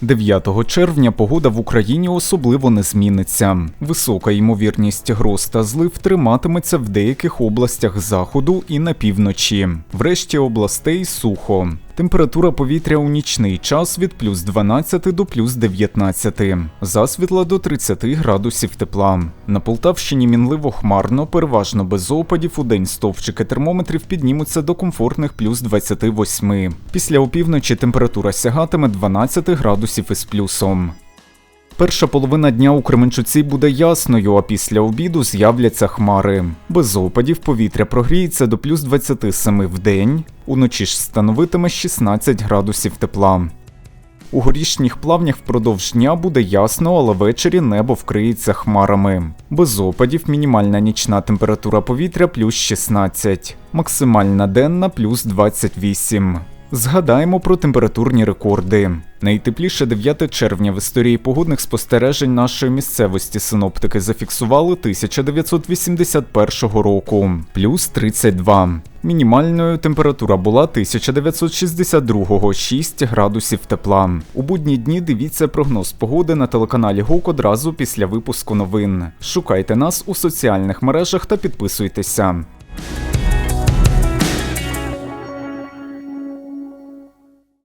9 червня погода в Україні особливо не зміниться. Висока ймовірність гроз та злив триматиметься в деяких областях заходу і на півночі. Врешті областей сухо. Температура повітря у нічний час від плюс 12 до плюс 19, засвітла до 30 градусів тепла. На Полтавщині мінливо хмарно, переважно без опадів. У день стовпчики термометрів піднімуться до комфортних плюс 28. Після опівночі температура сягатиме 12 градусів із плюсом. Перша половина дня у Кременчуці буде ясною, а після обіду з'являться хмари. Без опадів повітря прогріється до плюс 27 в день, уночі ж становитиме 16 градусів тепла. У горішніх плавнях впродовж дня буде ясно, але ввечері небо вкриється хмарами. Без опадів мінімальна нічна температура повітря плюс 16, максимальна денна плюс 28. Згадаємо про температурні рекорди. Найтепліше 9 червня в історії погодних спостережень нашої місцевості синоптики зафіксували 1981 року плюс 32. Мінімальною температура була 1962 6 градусів тепла. У будні дні дивіться прогноз погоди на телеканалі ГУК одразу після випуску новин. Шукайте нас у соціальних мережах та підписуйтеся.